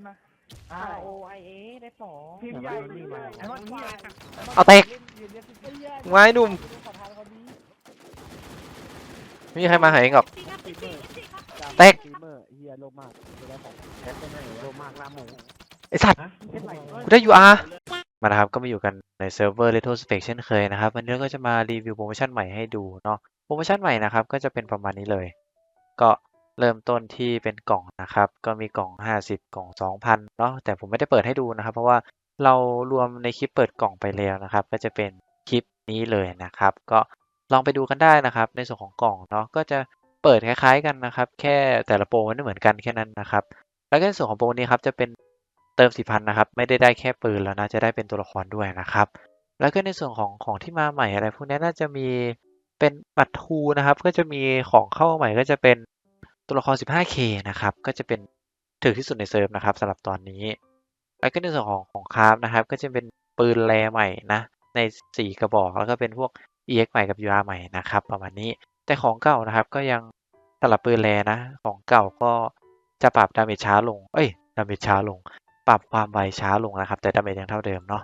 นมา R O I A ได้สองทีมใหญ่ไอ้มันควายเอาเตะยืนเรียกสิบสี่ไม้หนุ่มขอทานเขาดีไม่มีใครมาหาเองหรอกสตรีมเมอร์เตะสตรีมเมอร์เฮียโลมากเวลาของแอปเป็นไงโลมากลาหมูไอสัตว์เป็นไรกูได้ UR มานะครับก็มาอยู่กันในเซิร์ฟเวอร์ Retrospect เช่นเคยนะครับวันนี้ก็จะมารีวิวโปรโมชั่นใหม่ให้ดูเนาะโปรโมชั่นใหม่นะครับก็จะเป็นประมาณนี้เลย ก็ เริ่มต้นที่เป็นกล่องนะครับ ก็มีกล่อง 50 กล่อง 2,000เนาะแต่ผมไม่ได้เปิดให้ดูนะครับ เพราะว่าเรารวมในคลิปเปิดกล่องไปแล้วนะครับ ก็จะเป็นคลิปนี้เลยนะครับ ก็ลองไปดูกันได้นะครับ ในส่วนของกล่องเนาะก็จะเปิดคล้ายๆกันนะครับ แค่แต่ละโปรมันไม่เหมือนกันแค่นั้นนะครับ แล้วก็ในส่วนของโปรนี้ครับจะเป็นเติมสี่พันนะครับ ไม่ได้ได้แค่ปืนแล้วนะจะได้เป็นตัวละครด้วยนะครับ แล้วก็ในส่วนของของที่มาใหม่อะไรพวกนี้น่าจะมีเป็นบัตรทูนะครับ ก็จะมีของเข้ามาใหม่ก็จะเป็น ตัวละคร 15K นะครับ ก็จะเป็นถึงที่สุดในเซิร์ฟนะครับสำหรับตอนนี้แล้วก็ในส่วนของของคราฟนะครับ ก็จะเป็นปืนแรใหม่นะใน4กระบอกแล้วก็เป็นพวก EX ใหม่กับ UR ใหม่นะครับ ประมาณนี้แต่ของเก่านะครับก็ยังสำหรับปืนแรนะ ของเก่าก็จะปรับดาเมจช้าลง เอ้ยดาเมจช้าลง ปรับความไวช้าลงนะครับ แต่ดาเมจยังเท่าเดิมเนาะ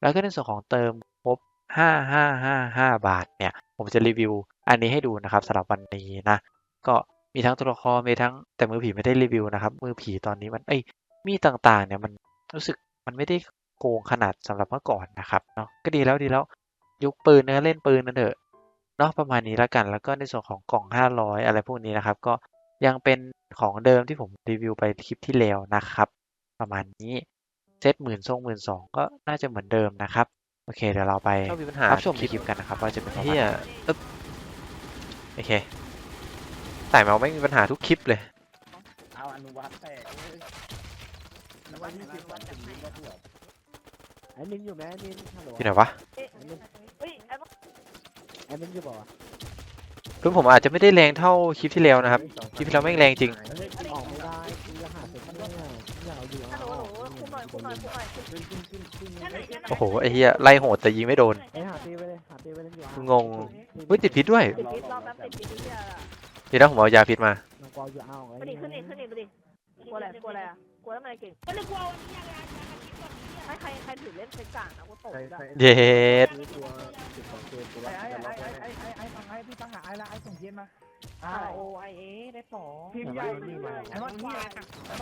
แล้วก็ในส่วนของเติมครบ 5555 บาทเนี่ย ผมจะรีวิวอันนี้ให้ดูนะครับสำหรับวันนี้นะ ก็ มีทั้งตัวละครมีทั้งแต่มือผีไม่ได้รีวิวนะครับ มือผีตอนนี้มันเอ้ยมีดต่างๆเนี่ยมันรู้สึกมันไม่ได้โกงขนาดสำหรับเมื่อก่อนนะครับเนาะก็ดีแล้วดีแล้วยุคปืนเนื้อะเล่นปืนนั่นเถอะเนาะประมาณนี้แล้วกัน แล้วก็ในส่วนของกล่อง 500 อะไรพวกนี้นะครับ ก็ยังเป็นของเดิมที่ผมรีวิวไปคลิปที่แล้วนะครับ ประมาณนี้เซตหมื่นทรงหมื่นสองก็น่าจะเหมือนเดิมนะครับโอเคเดี๋ยวเราไปก็มีปัญหารับชมคลิปกันนะครับว่าจะเป็นประมาณเฮียไหนอึ๊บโอเค สายเมาไม่มีปัญหาทุกคลิปเลย เอาอนุวัตแตกอนุวัตยี่สิบวันจากไหนไอ้มินอยู่ไหมไอ้มินฮัลโหลที่ไหนวะไอ้นไอ้มินอยู่บอกว่าเพื่อนผมอาจจะไม่ได้แรงเท่าคลิปที่แล้วนะครับ คลิปที่แล้วแม่งแรงจริง ออกไม่ได้คือรหัสเป็นเนี่ยอยากอยู่ฮัลโหลคุมหน่อยคุมหน่อยคุมหน่อยคุมขึ้นขึ้นขึ้นขึ้นโอ้โห ไอ้เหี้ยไล่โหดแต่ยิงไม่โดน ไอ้หาตีไปเลยหาตีไปเลยอยู่งงเฮ้ยติดพิษด้วยติดพิษรอบนั้นติดพิษ เนี่ยเดี๋ยวนะผมเอายาพิษมา น้องกออยู่เอาไอ้ขึ้นอีกขึ้นอีกขึ้นอีกดูดิกลัวอะไรกลัวอะไรอะกลัวทำไมเก่งก็เลยกลัววันนี้อะไรให้ใครใครถือเล่นเป็นกลางนะกูตกอะเย็ด ตัวสิบสองเกมตัวไอ้ละไอ้ไอ้ไอ้ไอ้ไอ้ไอ้ฟังไอ้พี่ฟังหาไอ้ละไอ้ส่งเทียนมา R O I A ได้สองทีมใหญ่ไอ้มันควาย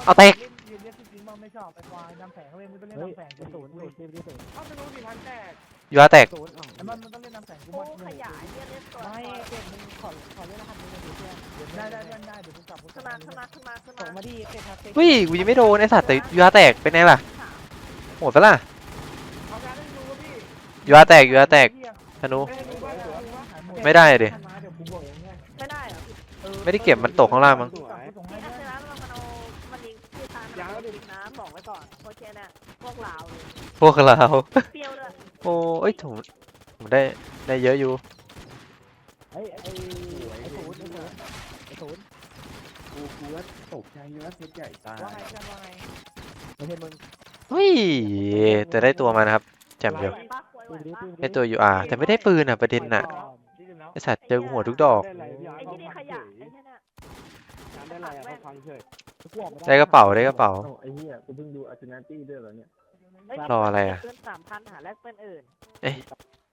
เอาเตะยืนเรียกสิบสี่มันไม่ชอบไอ้ควายนำแสงเขาเล่นมันต้องเล่นเฮ้ยนำแสงกูศูศูนนย์ย์ศูนย์ทีมที่ศูนย์เขาจะรู้ดิพันแตกยูอาแตกศูนย์อ๋อไอ้มันมันต้องเล่นนำแสงกูโอ้หมดขยายเนี่ยเล่นตัวไม่เก็บมึงขอขอเล่นรหัสมึงหน่อยดิเพื่อนได้ได้ได้ได้เดี๋ยวกูกลับกูกขึ้ลันบมาขึ้นมาขึ้นมาขึ้นส่งมามาดิเก็บมาเก็บวิ่งกูยังไม่โดนไอ้สัตว์แต่ยูอาแตกเป็นไงล่ะโหดปะล่ะเอาการได้ดูพี่ยูอาแตกยูอาแตกธนูไม่ได้ดิเดี๋ย ไม่ได้เก็บมันตกข้างล่างมั้งส่งให้ที่ได้อัศนะมันเอามันยิงที่ทางน้ำบอกไว้ก่อนโอเคเนี่ยพวกลาวเลยพวกเราเปรี้ยวด้วยโอ้เอ้ยผมผมได้ได้เยอะอยู่ไอ้ไอ้ไอ้ศูนย์ไอ้ศูนย์ไอ้ศูนย์กูกูว่าตกใจว่าเซตใหญ่ตายว่าไงเพื่อนว่าไงไม่ใช่มึงเฮ้ยแต่ได้ตัวมานะครับแจ่มเดียวไหวปะไหวปืนไหวดิปะปืนได้ตัว UR แต่ไม่ได้ปืนอะประเด็นน่ะ ไอสัตว์เจอกูหัวทุกดอก ไอ้ที่นี่ขยะไอ้ที่เนี่ย การ ได้อะไรอะเขาฟังเฉยได้กระเป๋าได้กระเป๋าโอ้ไอ้เหี้ยกูเพิ่งดูอาร์เจนตี้ด้วยเหรอเนี่ยรออะไรอะเพื่อนสามพันหาแลกเพื่อนอื่น เอ๊ะ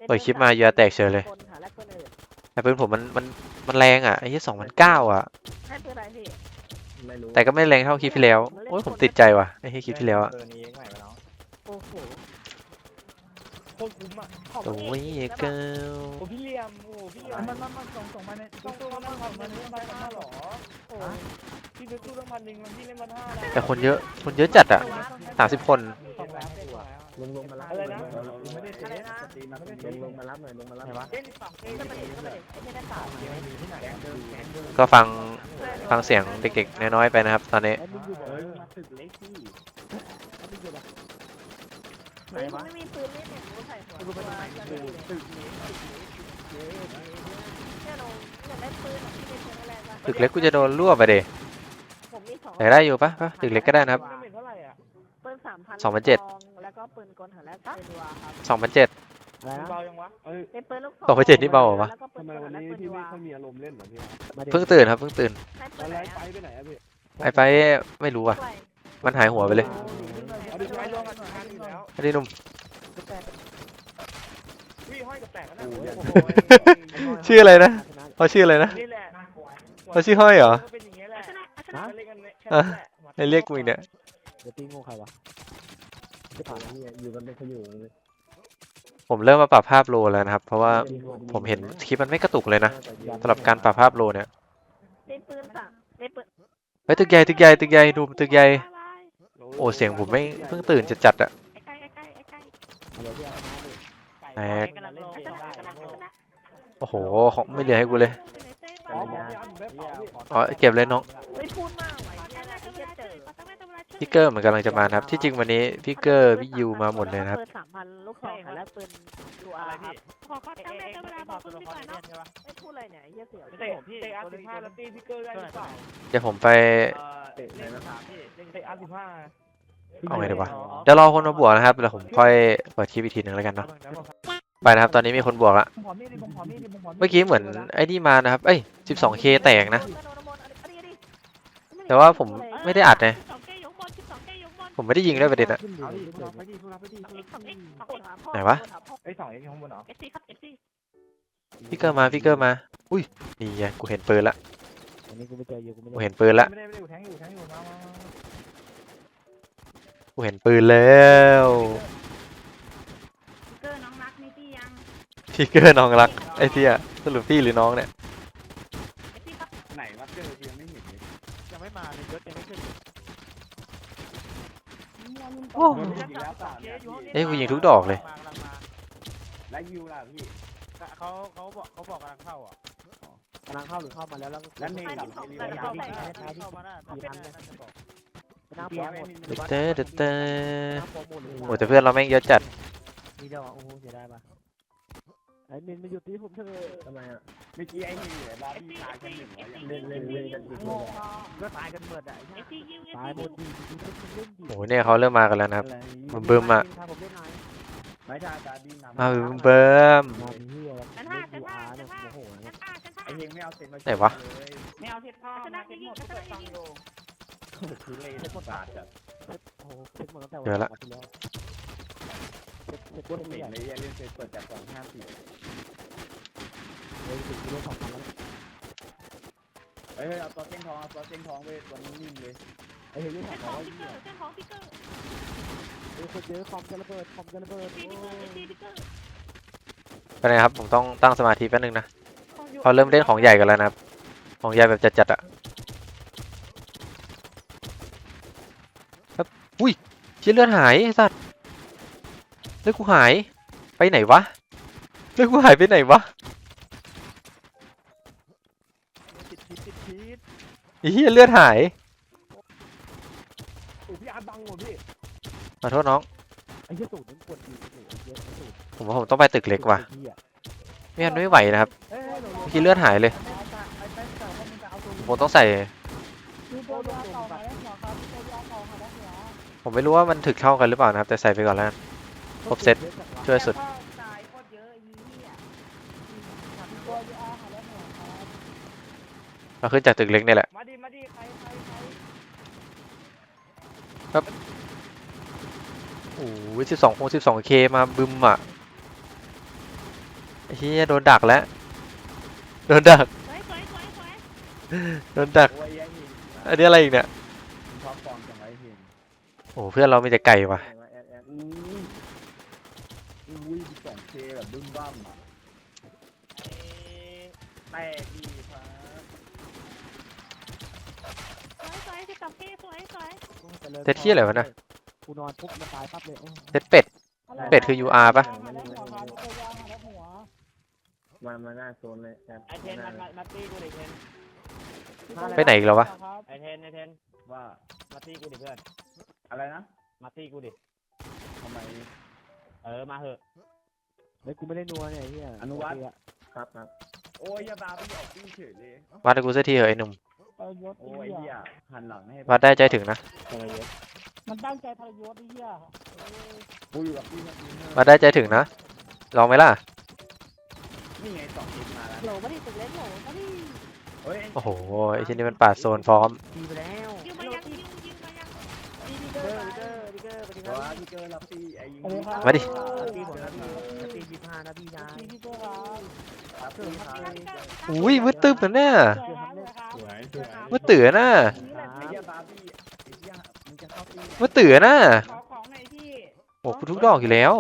เปิดคลิปมา UR แตกเฉยเลยคนหาแลกเพื่อนอื่นแต่ปืนผมมันมันมันแรงอะไอ้ที่สองพันเก้าอะให้เพื่อนอะไรพี่ไม่รู้แต่ก็ไม่แรงเท่าคลิปที่แล้วโอ้ยผมติดใจว่ะไอ้ที่คลิปที่แล้วอะ เบอร์นี้ใหม่ไปแล้ว โอ้โห โคตรคุ้มอะของโอ้เอยงเกิลโอ้พี่เหลี่ยมโอ้พี่เหลี่ยมมันมันมันส่งส่งมาในต้องต้องมันมันมันเล่นพันห้าหรอโอ้พี่ซื้อตู้ต้องพันหนึ่งมันพี่เล่นพันห้านะแต่คนเยอะ คนเยอะจัดอะสามสิบคนส่งแล้วเด็กกว่าลงลงมารับอะไรนะ ไม่ได้อะไรนะตีมาลงลงมารับหน่อยลงมารับไหนวะเล่นสองเล่นก็ไม่ได้ก็ไม่ได้ไอ้ที่ได้สามที่ไหนแกงเดิมแกงเดิมก็ฟังฟังเสียงเด็กๆ น้อยๆ ไปนะครับ ตอนนี้ไอ้มึงอยู่บอกเฮ้ยมาตึกเล็กที่ ไอ้มึงอยู่บอกเฮ้ยมึงไม่มีปืนเล่นเนี่ยกูใส่หัวกูไปทำไมจะตึดีกเลยตึกนี้เนี่ยเราอยากได้ปืนที่มีปืนอะไรบ้างตึกเล็กกูจะโดนรั่วไปเดยผมมีสองแต่ได้อยู่ปะปะตึกเล็กก็ได้นะครับไม่เป็นเท่าไหร่อะปืนสามพันสองพันเจ็ดแล้วก็ปืนกลหาแลกปืนวาครับสองพันเจ็ดอะไรนะเบายังวะเอ้ยเป็นปืนลูกสองพันเจ็ดนี่เบาเหรอวะแล้วก็ปืนทำไมกลวันหาแลกนี้ปืนพี่ไม่วาค่อยมีอารมณ์เล่นเหรอพี่มาดิเพิ่งตื่นครับเพิ่งตื่นให้ปือะนไรไหนไปอะไปไหนอะพี่ไปไปไม่รู้อะไป มันหายหัวไปเลยเอาดิไปรวมกันหน่อยกันอยู่แล้วไอ้นี่หนุ่ม วิ่งห้อยกับแตกแล้วนะโอ้โอ้ยโหชื่ออะไรนะเขาชื่ออะไรนะนี่แหละเขาชื่อห้อยเหรอก็เป็นอย่างเงี้ยแหละชนะชนะเล่นกันเนี่ยแค่อะนั้นแหละไอ้เรียกกูอีกเนี่ย เดี๋ยวตีงูใครวะไม่ผ่านนี่อยู่กันเป็นขยุงเลยผมเริ่มมาปรับภาพโลแล้วนะครับ เพราะว่าผมเห็นคลิปมันไม่กระตุกเลยนะสำหรับการปรับภาพโลเนี่ย ได้ปืนสั่งได้ปืนเฮ้ยตึกใหญ่ตึกใหญ่ตึกใหญ่ดูตึกใหญ่บายบาย โอ้เสียงผมไม่เพิ่งตื่นจะจัดอะไอ้ใกล้ไอ้ใกล้ไอ้ใกล้เดี๋ยวพี่เอามาดิแตกำลังลงชนะโอ้โหของไม่เหลือให้กูเลยอ๋อเออเก็บเลยน้องไม่พูดมากไว้เนี่ยนะไอ้เหี้ยเจอพี่เกอร์มันกำลังจะมาครับ ที่จริงวันนี้พี่เกอร์พี่ยูมาหมดเลยนะครับปืนสามพันลูกซองค่ะและปืนดูอาครับขอขอตั้งแต่เวลาบอกคุณดีกว่าเนาะไอ้พูดอะไรเนี่ยเหี้ยเสียวเตะพี่เตะอาร์สิบห้าแล้วตีพี่เกอร์ได้หรือเปล่าเดี๋ยวผมไปเตะเลยนะเตะอาร์สิบห้า เอาไงดีวะเดี๋ยวรอคนมาบวกนะครับแล้วผมค่อยเปิดคลิปอีกทีหนึ่งแล้วกันเนาะไปนะครับตอนนี้มีคนบวกละผมขอมีดดิผมขอมีดดิผมขอมีดเมื่อกี้เหมือนไอ้นี่มานะครับ เอ้ย 12k แตกนะโดนโดนโดนอันนี้อันนี้แต่ว่าผมไม่ได้อัดไง 12K ยกบอล 12K ยกบอลผมไม่ได้ยิงด้วยประเด็นอะขึ้นเอาดิดิพวกเราไปดิพวกเราไปดิ 2x 2x ไหนวะไอ้สองเอ็กซ์ข้างบนเหรอ FC ครับ FC พี่เกอร์มาพี่เกอร์มา อุ้ยนี่ไงกูเห็นปืนละอันนี้กูไม่เจออยู่กูไม่กูได้เห็นปืนละ กูเห็นปืนแล้วเกอร์น้องรักนี่พี่ยังพี่เกอร์น้องรักไอ้เที่ยสรุปพี่หรือน้องเนี่ย FC ครับไหนวะเจอยังไม่เห็นเลยยังไม่มาเลยยศยังไม่ขึ้นโอ้ โดนยิงแล้วเปล่าเนี่ยเอ้ยกูยิงทุกดอกเลยมากำลังมาแล้วยูล่ะพี่ เขาเขาบอกเขาบอกกำลังเข้าอะกำลังเข้าหรือเข้ามาแล้วแล้วแล้วเนยกับเนยเข้าพี่มาชายเข้ามาหน้าเข้ามาหน้าน่าจะบอก น้ำเกีปยอร์หมไม่ดมีเต้เต้เต้น้ำปอหมดเลยโอ้แต่เพื่อนเราแม่งเยอะจัดนี่เดียวโอ้โหเสียดายปะไอ้มินมาหยุดตีผมเถอะทำไมอะเมื่อกี้ไอ้นี่เหลือบาร์บี้ตายคนหนึ่งแล้วยังเล่นเล่นเล่นกันอีกเลยก็ตายกันหมดอะ FC ยิงตาย FC หมดดีดีเล่นดีโอ้เนี่ยเขาเริ่มมากันแล้วนะครับบึ้มบึ้มอะ พาผมเล่นหน่อยไม่ใช่ตาดีนำมาบึ้มเบิ่มมาดีเฮียแล้วชั้นเล่ห้านชั้ดูนห้าอาร์ชั้เนี่ยนห้าโอ้โหชั้นห้าชั้นห้าไอ้เฮงไม่เอาเซ็นมาไหนวะ เลยไม่เอาเท็ดพ่อมาเท็ดหมดทุกคนต้องโล คือเลยทุกคนบาดจัดโอ้โหเซ็ตหมดตั้งแต่เดี๋ยวละวันที่แล้วเซ็ตเซ็ตก้นเหเหม็ม็นนเลยเล่นเซ็นเปิดจากสองห้าสี่เลยถึงกิโลสองพันแล้วเฮ้ยเอาตัวเส้นทองเอาตัวเส้นทองไปตัวนี้นิ่มเลยไอ้เฮ้ยนี่ถาเส้มนขว่าองพี่เกอร์เส้นของพี่เกอร์เอ้ยคนเยอะคอมจะระเบิดคอมจะระเบิดพี่โอ้พี่เกอร์ยพี่เกอร์ไปนะครับผมต้องตั้งสมาธิแป๊บนึงนะเขาเริ่มเล่นของใหญ่กันแล้วนะครับของใหญ่แบบจัดๆอะครับ อุ้ยเชี่ยเลือดหายไอ้สัตว์เลือดกูหายไปไหนวะเลือดกูหายไปไหนวะติดชีดติดชีดไอ้เหี้ยเลือดหายโอ้พี่อาร์บังหมดพี่ขอโทษน้องไอ้เหี้ยสูตรนั้นควรดีโอ้โหเยอะสูตรผมว่าผมต้องไปตึกเล็กว่ะเหี้ยไม่งั้นไม่ไหวนะครับเฮ้ยเมื่อกี้เลือดหายเลยไอ้แป้งเก่าเขามึงจะเอาตัวผมต้องใส่ คือตัวเก่าหาได้หัวครับตัวเก่าหาได้หัว ผมไม่รู้ว่ามันถึกเท่ากันหรือเปล่านะครับ แต่ใส่ไปก่อนแล้วกัน ครบเซ็ตช่วยสุดตายโคตรเยอะไอ้เหี้ยตัวยูอาร์หาได้หัวครับมาขึ้นจากตึกเล็กนี่แหละ มาดิมาดิใครใครใครโอ้โหสิบสองคงสิบสองเคมาบึมอะไอ้เหี้ยโดนดักแล้ว โดนดัก สวยสวยสวยสวยโดนดัก โอ้ยไอ้เฮงอันนี้อะไรอีกเนี่ยชอบฟอร์มจังไอ้เฮง โอ้โหเพื่อนเรามีแต่ไก่ว่ะ แอดแอดอุ้ยอุ้ยสองเคแบบบึ้มบ้ามอะแตกดีครับสวยสวยสิบสองเกสวยสวยเซ็ตที่อะไรวะน่ะ กูนอนปุ๊บมันตายปั๊บเลยโอ้เซตเป็ด เป็ดคือ UR ปะหาได้หัวครับตัวยูอาร์หาได้หัวมามาหน้าโซนเลยแอดไอเทนมามามาตีกูดิเทนไปไหนอีกแล้ววะ ไอเทนไอเทนว่ามาตีกูดิเพื่อน อะไรนะ มาตีกูดิ ทำไม เออ มาเหอะ เฮ้ยกูไม่ได้นัวเนี่ยไอ้เหี้ยอนุวัฒน์โเคอะครับครับ โอ้ยอยาบาไปออกตี้เฉยเลยวัดให้กูสักทีเหอะไอ้หนุ่มเออยศโอ้ยเหี้ยหันหลังให้วัดได้ใจถึงนะอะไรเยอะมันตั้งใจทรยศไอ้เหี้ยกูอยู่กับพี่ครับวัดได้ใจถึงนะลองไหมล่ะ นี่ไงสองทีมมาแล้วโหลมาดิตึกเล่นโหลมาดิเฮ้ยโอ้โหไอ้ที่นี่มันปาดโซนพร้อม ดีไปแล้ว พี่เกอร์สวัสดีคแต่รับว่าพี่เกอร์รับตีไอ้ยิงมาดิตีผมนะพี่ตียี่ห้านะพี่ชายพี่พี่ตัวครับครับตีครับอุ้ยมืดตึ๊บเหมือนเนี่ยสวยครับสวยครับสวยสวยมืดตื่นน่ะไอ้เหี้ยบาร์บี้ไอ้เหี้ยมึงจะเข้าตีมืดตื่นน่ะขอของหน่อยพี่โอ้กูทุกดอกอยู่แล้ว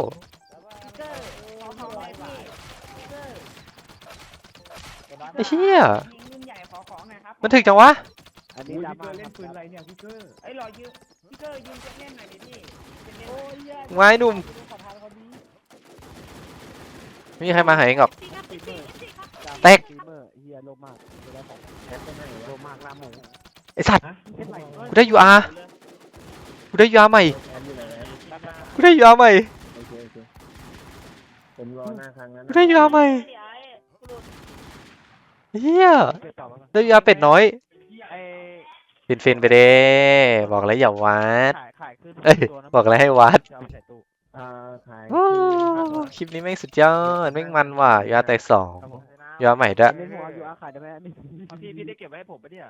พี่เกอร์ขอของหน่อยพี่พี่เกอร์ไอ้เชี่ยยิงรุ่นใหญ่ขอของหน่อยครับมันถึกจังวะอันอุ้นี้ยดราพี่เกม่าอร์เล่นปืนอะไรเนี่ยพี่เกอร์ไอ้ยรอยืม พี่เกอร์ยืมเจ็ตเล่นหน่อยดิพี่เจ็ตเล่นโอ้ยแย่ไงหนุ่ม ขอทานเขาดีไม่มีใครมาหาเองหรอก แตกสตรีมเมอร์เฮียโลมากเวลาของแอปเป็นไงโลมากลาหมูไอสัตว์เป็นไรกูได้ยูอาร์กูได้ยูอาร์ใหม่แอนอยู่ไหนนะกูได้ยูอาร์ใหม่โอเคโอเคผมรอหน้าครั้งนั้นกูได้ยูอาร์ใหม่เฮียเกิดต่อมาได้ยูอาร์เป็ดน้อยไอ้ ฟินฟินๆไปเด้บอกแล้วอย่าวัด ขายขายขึ้นเอ้ยตัวนะบอกแล้วให้วัด จะเอาไปใส่ตู้อ่าขายโอ้คลิปนี้แม่งสุดยอดแม่งมันว่ะยูอาร์แตกสองครับผมยูอาร์ใหม่ด้วยอันนี้ผมเอาอยู่อาขายได้ไหมอันนี้พี่พี่ได้เก็บไว้ให้ผมปะเนี่ย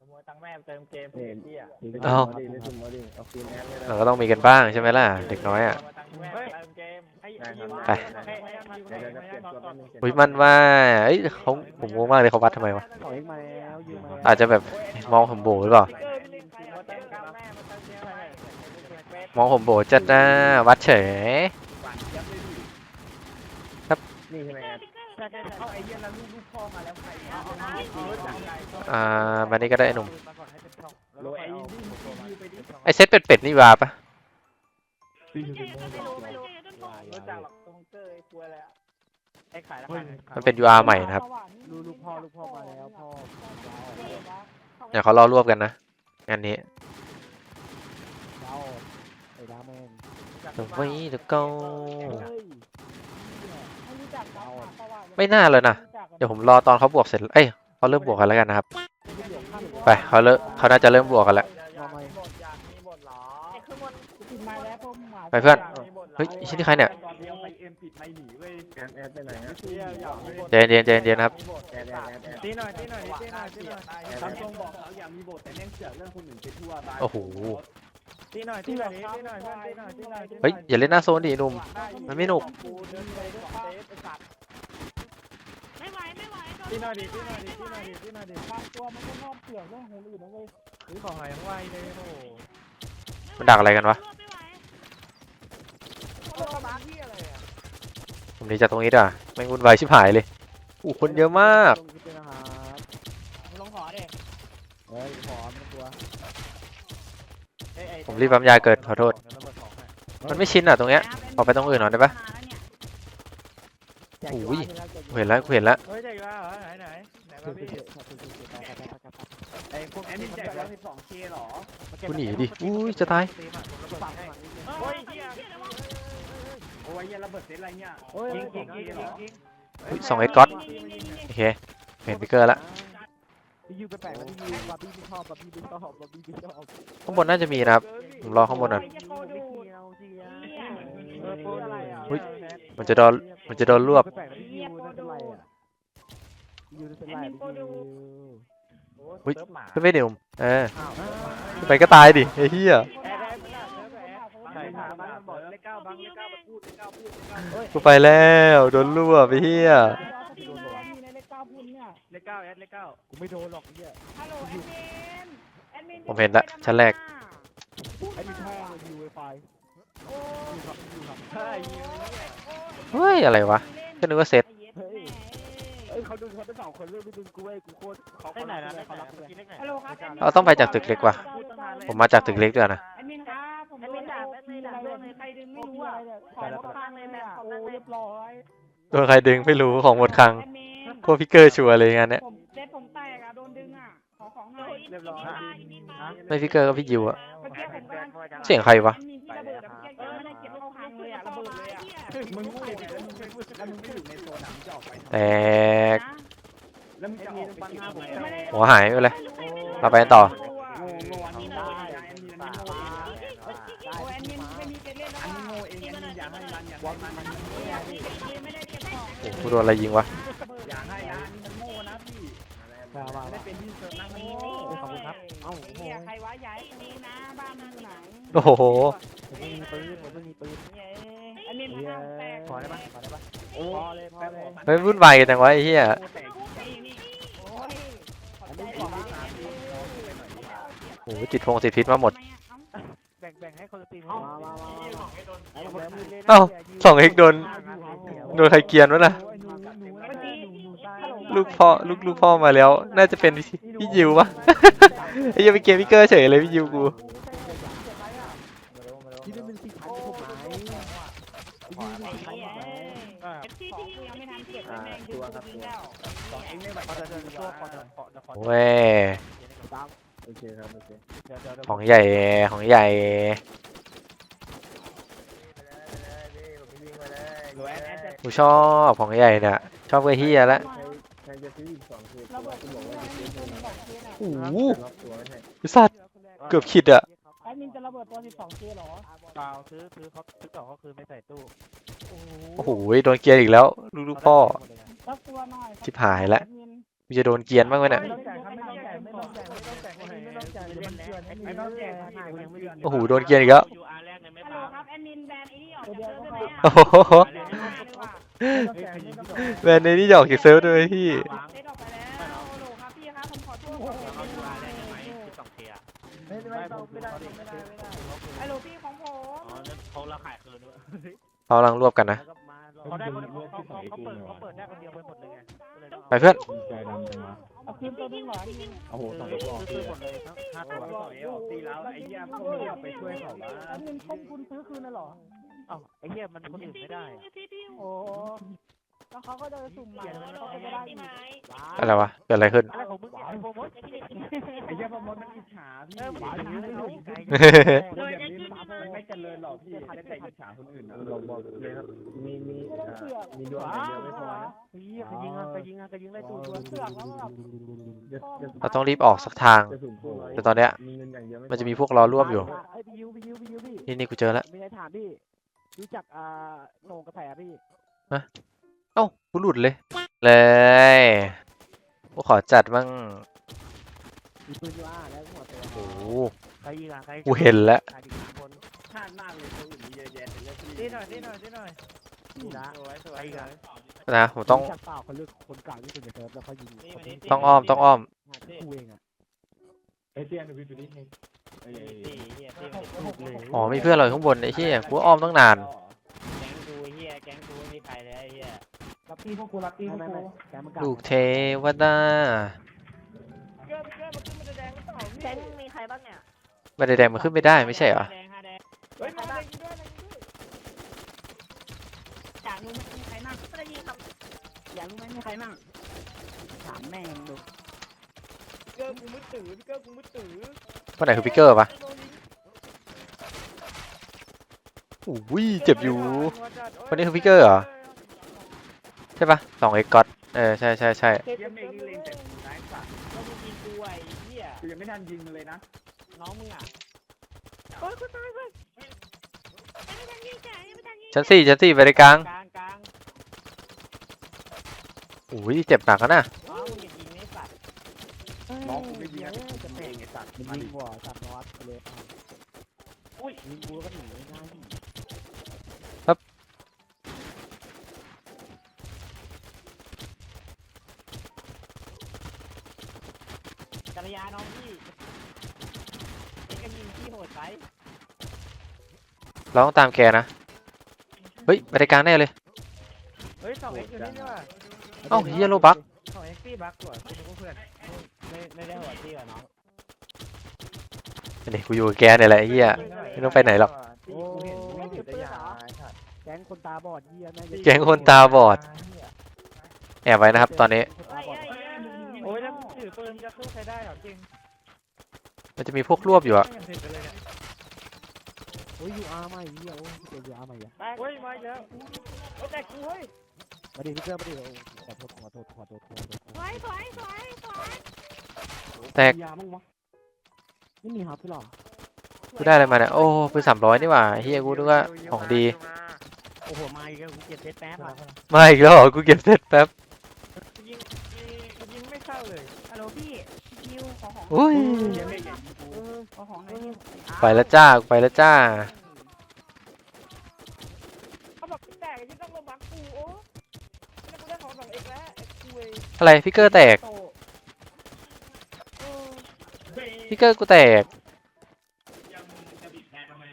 ขโมยตังค์แม่เติมเกมเห็นพี่อะเอ้า ดิเล่นซุ่มมาดิเอาคืนแอนเลยเราก็ต้องมีกันบ้างใช่ไหมล่ะ เด็กน้อยอะเติมเกมให้ได้ครับไป ให้ให้ให้เดี๋ยวเดี๋ยวเปลี่ยนตัวแป๊บนึงอุ้ยมันว่าเอ้ยเขาผมงงมากเลยเขาวัดทำไมวะ ขอเองมาแล้วยืมมาแล้วอาจจะแบบมองผมโบหรือเปล่าเกอร์ไม่เล่นใครเอาเติมตังค์แม่มาเติมเกมให้มองผมโบจัดนะวัดเฉยหวานเจี๊ยบเลยดินี่ใช่ไหมแอ นเอาไอ้เหี้ยแล้วลูกลูกพ่อมาแล้วใครเอาเอาเอาเอาจังไงอ่ามานี่ก็ได้ไอ้หนุ่มมาก่อนให้เป็นช่องโลไอ้ยิงดิยิงไปดิไอเซตเป็ดๆนี่วาปะตีถึงโมงไม่รู้ไม่รู้รู้จักหรอกตรงเกอร์ไอ้ควยอะไรอะไอ้ขายแล้วมันเป็น UR ใหม่นะครับ ลูกลูกพ่อลูกพ่อมาแล้วพ่อเดี๋ยวเขารอรวบกันนะงานนี้เราไอ้ดาแมน The way to go เฮ้ยไม่รู้จักเราประวัติ ไม่น่าเลยนะ เดี๋ยวผมรอตอนเขาบวกเสร็จ เอ้ยเขาเริ่มบวกกันแล้วกันนะครับ ไปเขาเริ่มเขาน่าจะเริ่มบวกกันแล้วมาใหม่บทอยากมีบทเหรอไอ้คือบนปิดไม้แล้วพวกหมาไปเพื่อนยากมีบทหรอเฮ้ยไอ้ชิ้นนี่ใครเนี่ยตอนเดียวไปเอ็มปิดไม่หนีเว้ยแอนแอนไปไหนฮะเที่ยวอยากมีบทเจนเจนเจนเจนครับแอนแอนแอนแอนตีหน่อยตีหน่อยตีหน่อยตีหน่อยซัมซุงบอกเขาอยากมีบทแต่เล่นเสือกเรื่องคนอื่นไปทั่วบายโอ้โหตีหน่อยตีหน่อยตีหน่อยเพื่อนตีหน่อยตีหน่อยเฮ้ยอย่าเล่นหน้าโซนดิหนุ่มมันไม่หนุกกูเดิน ไปด้วยเซฟไอ้สัตว์ไม่ไหวไม่ไหวตีหน่อยดิตีหน่อยดิตีหน่อยดิตีหน่อยดิบางตัวมันก็ชอบเสือกเรื่องคนอื่นนะเว้ยซื้อของหายทั้งวัยเลยโอ้โหมันดักอะไรกันวะไม่ไหวโอ้บ้าที่อะไรอะผมหนีจากตรงนี้ดีกว่าแม่งวุ่นวายชิบหายเลยอู้คนเยอะมาก ลงขึ้นนะครับมึงลองขอดิเฮ้ยขอมันตัวเอ้ยไอ้ผมรีบปั๊มยาเกินขอโทษ มันไม่ชินอะตรงเนี้ยออกไปตรงอื่นหน่อยได้ปะแจกอุ้ยที่ร้านกู เห็นแล้วกูเห็นแล้วเฮ้ยเด็กว่าเหรอไหนไหนไหนมาพี่ไอ้พวกแอนนี่แจกแล้ว12 k หรอกูหนีดิอุ้ยจะตายโอ้ยเฮียโอ้ยเหี้ยระเบิดเซตอะไรเนี่ยโอ้ยยิงยิงยิงเหรออุ้ยสองเอ็ดก๊อตโอเคเห็นพิกเกอร์แล้วพี่ยูไปแปลกแล้วพี่ยูบาร์บี้ไม่ชอบบาร์บี้ไม่ชอบบาร์บี้ไม่ชอบข้างบนน่าจะมีนะครับผมรอข้างบนก่อนไม่ขี้เอาจริงอะเออปืนอะไรอะอุ๊ย มันจะโดนมันจะโดนรวบไปแปลกแล้วพี่ยูนั่นเป็นไรอะพี่ยูนั่นเป็นไรพี่ยูอุ๊ยเซิร์ฟหมาไม่ไม่เดี๋ยวเอออ้าวไปก็ตายดิไอ้เหี้ยแอร์ได้ไม่ได้เซิร์ฟแอร์ใช่ถามบ้านบอกเลขเก้าบังเลขเก้ามาพูดเลขเก้าพูดเลขเก้ากูไปแล้วโดนรวบไอ้เหี้ยเลขเก้าแอดเลขเก้ากูไม่โดนหรอกเนี่ยฮัลโหลแอดมินแอดมินผมเห็นละชั้นแรกไอ้มีแท่งเลยยูไวไฟโอ้ยูครับยูครับใช่เฮ้ย อะไรวะก็นึกว่าเซ็ตเฮ้ยเอ้ยเขาดึงเขาเป็นสองคนเรื่องไม่ดึงกูเว้ยกูโคตรเขาได้ไหนนะเขาได้ไหนรักเมื่อเลยกี้เลขไหนฮัลโหลครับแอดมินเราต้องไปจากตึกเล็กว่ะ ผมมาจากตึกเล็กด้วยนะแอดมินครับผมแอดมินด่าแอดมินด่าเรื่องเลยใครดึงไม่รู้อะขอรถข้างเลยแม่ของนั่นเลยเรียบร้อยโดนใครดึงไม่รู้ของหมดคลังแอดมินพวกพิกเกอร์ชัวร์เลยงานเนี้ยผมเซ็ตผมแตกอะโดนดึงอะขอของหน่อยเรียบร้อยไม่พิกเกอร์ก็พี่ยิวอะเมื่อกี้ผมกำลังเสียงใครวะ มึงโง่เนี่ยแล้วมึงไม่แล้วมึงไม่อยู่ในโซนหนังจะออกไปทำไมแตกแล้วมึงจะออกไปทำไมหัวหายไปเลย เราไปต่อ โง่โง่อันนี้ดอนนี่อันนี้โง่เองโอ้แอดมินไม่มีเซ็ตเล่นแล้วอันอะนี้โง่เองอันนี้อยาให้มันอยาให้มันไม่ได้โอ้โหกูโดนอะไรยิงวะ อยาให้นะอันนี้มันโง่นะพี่ครับมาไม่ได้มาเป็นที่เซิร์ฟนะมันโอ้โง่ขอบคุณครับ เอ้าไอ้เหี้ยใครวะย้ายกูนะบ้านมึงอยู่ไหนโอ้โหผมไม่มีปืนผมไม่มีปืน เย้อันนี้มันเอาแตกขอได้ปะขอได้ปะโอ้พอเลยพอเลยเฮ้ยวุ่นวายกันจังวะไอ้เหี้ยนี่นี่โอ้ยขอบใจอันนี้มากขอโอ้โหติดพงติดพิษมาหมดแบ่งแบ่งให้คนละทีมมามามามาไอ้ผมมือเล่นเอ้าสองเอ็กโดนโดนใครเกรียนวะน่ะลูกพ่อลูกลูกพ่อมาแล้ว น่าจะเป็นพี่พี่ยิวปะไอ้เหี้ยังไปเกมพี่เกอร์เฉยเลยพี่ยิวกู ที่นี่เป็นสี่พันที่ผมหมายที่นี่เป็นสี่พันผมหมาย ที่ที่ยังไม่ทันเก็บแม่งตัวครับตัว สองเองไม่ไหว ขอเดี๋ยวเดี๋ยว ตัวขอเดี๋ยวขอเดี๋ยวขอเว้ยโอเคครับโอเคเดี๋ยวเดี๋ยวเดี๋ยวของใหญ่ของใหญ่รวยแอนจะกูชอบของใหญ่เนี่ยชอบไอ้เฮียละใครใครจะซื้ออีกสองเคระเบิดคุณตัวบอกว่านี้จะซื้อตัวสองเคน่ะโอ้โหล็อกตัวไม่ใช่ไอ้สัตว์เกือบขิดอะไอ้มินจะระเบิดตัว 12เคหรอเปล่าซื้อซื้อเขาซื้อต่อเขาคือไม่ใส่ตู้โอ้โหโดนเกรียนอีกแล้ว ลูกลูกพ่อ สักตัวหน่อยชิบหายละ กูจะโดนเกรียนบ้างไหมเนี่ยไม่ต้องจ่ายครับไม่ต้องจ่ายไม่ต้องจ่ายไม่ต้องจ่ายไม่ต้องจ่ายเดี๋ยวมันเชื่อไม่ต้องจ่ายไม่ต้องจ่ายโอ้โหโดนเกรียนอีกแล้วฮัลโหลครับแอดมินแบนไอ้นี่ออกจากเซิร์ฟได้ไหมโอ้โหแบรนด์ในนี่จะออกจากเซิร์ฟด้วยพี่เซ็ตออกไปแล้วฮัลโหลครับพี่ครับผมขอโทษขอโทษไม่ไม่ต้องไม่ได้ไม่ได้ไม่ได้ฮัลโหลพี่ของผมเขากำลังรวบกันนะแล้วก็มาเขาได้คนเขาเขาเขาเปิดเขาเปิดได้คนเดียวไปหมดเลยไงก็เลยต้อง ไปเพื่อนใจดำจังวะเอาคืนตัวนึงเหรอโอ้โหสองซื้ตัวอซื้อหมดเลยทั้งห้าตัตัววสองเอออกตีแล้วไอ้เหี้ยพวกมึงอยากไปช่วยเขาวะแอดมินควบคุณซื้อคืนน่ะเหรออ้าวไอ้เหี้ยมันคนอื่นไม่ได้โอ้ แล้วเขาก็จะสุ่มใหม่เขาก็จะได้อีกอะไรวะ เกิดอะไรขึ้น อะไรของมึงเนี่ยไอ้โปรโมทไอ้เหี้ยพอมดมันอิจฉาพี่เออมึงจะไม่รู้ไกลคนแบบนี้มันไม่เจริญหรอกพี่ได้แต่อิจฉาคนอื่นนะเราบอกเลยครับมีมีมีดวงอย่างเดียวไม่พอนะเฮ้ยใครยิงอะใครยิงอะใครยิงไล่ตู้ตัวเสือกแล้วแบบจะจะเราต้องรีบออกสักทางจะสูงพุ่งแต่ตอนเนี้ยมีเงินอย่างเดียวไม่มันจะมีพวกล้อร่วมอยู่ไอ้พี่ยูพี่ยูพี่ยูพี่นี่นี่กูเจอแล้วมีอะไรถามพี่รู้จักอ่าโหน่งกระแสพี่ เอ้ากูหลุดเลย เลยกูขอจัดบ้างมีปืนยูอาร์แล้วหัวเตะโอ้โหใครยิงอะใครกูเห็นแล้วใครยิงคนพลาดมากเลยตัวอื่นมีเยอะแยะแต่เลือกที่นี่หน่อยนี่หน่อยนี่หน่อยนี่นะสวยสวยกันนะผมต้องจากเปล่าเขาเลือกคนกลางที่สุดในเซิร์ฟแล้วเขายิงต้องอ้อมต้องอ้อมกูเองอะเอเตียนดูพี่ดูดิเอ้ยอ๋อมีเพื่อนเราอยู่ข้างบนไอ้เหี้ยกูอ้อมตั้งนาน รับพี่พวกกูรับพี่พวไม่กไม่กูไม่แกมันกลางลูกเทวดาเกินเกินมันขึ้นมันจะแดงหรือเปล่าแดงมีใครบ้างเนี่ยบันไดแดงมันขึ้นไม่ได้ไม่ใช่เหรอเฮ้ยมาแดงด้วยแดงด้วยอยากรู้ไหมมีใครนั่งไม่ได้ยินครับอยากรู้ไหมมีใครนั่งถามแม่งดูเกิร์กูมือถือเกิร์กูมือถือคนไหนคือพิกเกอร์ปะอุ้ยเจ็บอยู่คนนี้คือพิกเกอร์เหรอใช่ปะสองเอ็กกอตเออใช่ใช่ใช่เยี่ยมเองนี่เลงแต่ร้ายสัตว์แล้วมึงยิงกูไอ้เหี้ยกูยังไม่ทันยิงมันเลยนะ น้องมึงอะโอ้ยกูตายเว้ยชั้นสี่ชั้นสี่ไปในกลางกลางกลางอุ้ยเจ็บหนักอะนะ น้องมึงอย่ายิงไม่สัตว์น้องกูไม่ยิงนะกูจะเองไอ้สัตว์มันมายิดิงหัวสัตว์นวัดเลยอุ้ยยิงกูแล้วก็หนีไม่ได้ จักรยานน้องพี่เอ็งก็ยิงพี่โหดไปเราต้องตามแกนะ เฮ้ยไปในกลางแน่เลย เฮ้ยสองเอ็กอยู่นี่นี่ว่ะเอ้าเฮียโลบักสองเอ็กซี่บักก่อนคุณนึกว่าเพื่อนไม่ไม่ได้หัวที่กับน้องนี่กูอยู่กับแกเนี่ยแหละไอ้เฮีย ไม่ต้องไปไหนหรอกโอ้เห็นไม่ถือปืนเหรอแก๊งคนตาบอดเยี่ยแม่งแก๊งคนตาบอด แอบไว้นะครับตอนนี้ คนตาบอด โอ้ย แล้วถือปืนจะสู้ใครได้หรอจริงมันจะมีพวกรวบอยู่อะไม่ยังถือไปเลยเนี่ยโอ้ยยูอาร์ใหม่เยี่ยโอ้ยเจอยูอาร์ใหม่อะเฮ้ยมาอีกแล้วโอ้แต่กูเฮ้ยมาดิพี่เกอร์มาดิขอโทษขอโทษขอโทษขอโทษสวยสวยสวยสวยแตกยามั้งวะไม่มีครับพี่หรอกูได้อะไรมาเนี่ยโอ้ปืนสามร้อยนี่หว่าเฮียกูนึกว่าของดีโอ้โหมาอีกแล้วกูเก็บเซตแป๊บอะมาอีกแล้วเหรอกูเก็บเสร็จแป๊บ ยิงยิงยิงไม่เข้าเลยฮัลโหลพี่อุ้ยเหี้ยไม่เห็นกูเอาของไหนนี่ไปแล้วจ้าไปแล้วจ้า เขาบอกแตกที่ต้องลงบักกูโอ้แล้วกูได้ของสองเอกแล้วไอ้คุยอะไรพิกเกอร์แตกโตเออพิกเกอร์กูแตก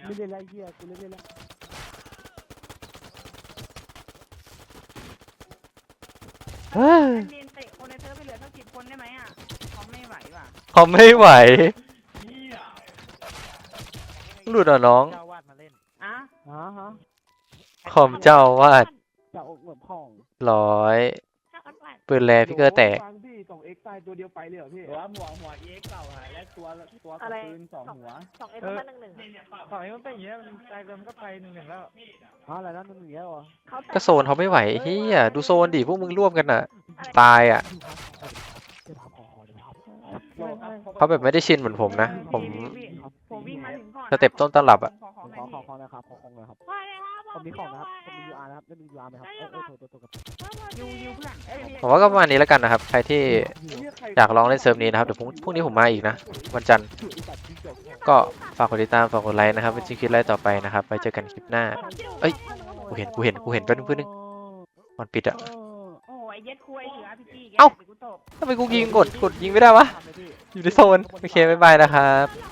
ไม่เล่นไรเหี้ยกูเล่นเล่นละเฮ้ย เรียนเตะคนในเซิร์ฟไปเหลือสักสิบคนได้ไหมอะ เขาไม่ไหวว่ะคอมไม่ไหว หลุดเหรอน้อง เจ้าวาดมาเล่นอะฮะฮะคอมเจ้าวาดจะอกเหมือนพ่องร้อยถ้ากันว่าปืนแรพิกเกอร์แตก ฟังพี่สองเอ็กตายตัวเดียวไปเลยเหรอพี่หัวหัวหัวเอ็กเก่าหายและตัวตัวกับปืนสองหัวสองเอกประมาณหนึ่งหนึ่งฝั่งนี้มันเป็นอย่างเงี้ยมันตายเดิมก็ไปหนึ่งหนึ่งแล้วฮะอะไรนั่นมันอย่างเงี้ยเหรอเขาแตก็โซนเขาไม่ไหวเฮียดูโซนดิพวกมึงร่วมกันอะ ตายอะ เขาแบบไม่ได้ชินเหมือนผมนะ ผม ผมวิ่งมาถึงก่อนสเต็ปต้นตำรับอะ ขอของขอขอขอขอนะครับขอของนะครับว่าเลยครับผมมีของนะครับผมมี UR นะครับเล่นมี UR ไหมครับเอ้ยเอ้ยโทษโทษโทษครับยูยูเพื่อนเอ้ยผมว่าก็ประมาณนี้แล้วกันนะครับ ใครที่อยากลองเล่นเซิร์ฟนี้นะครับเดี๋ยวพรุ่งพรุ่งนี้ผมมาอีกนะ วันจันทร์ ก็ฝากกดติดตามฝากกดไลค์นะครับเป็นชิคลิปไลฟ์ต่อไปนะครับไปเจอกันคลิปหน้า เอ้ย กูเห็นกูเห็นกูเห็นแป๊บนึงแป๊บนึงมันปิดอะ โอ้ยเย็ดคุยถืออาร์พีจีเอ้าทำไมกูยิงกดกดยิงไม่ได้วะ อยู่ในโซน โอเค บ๊ายบายนะครับ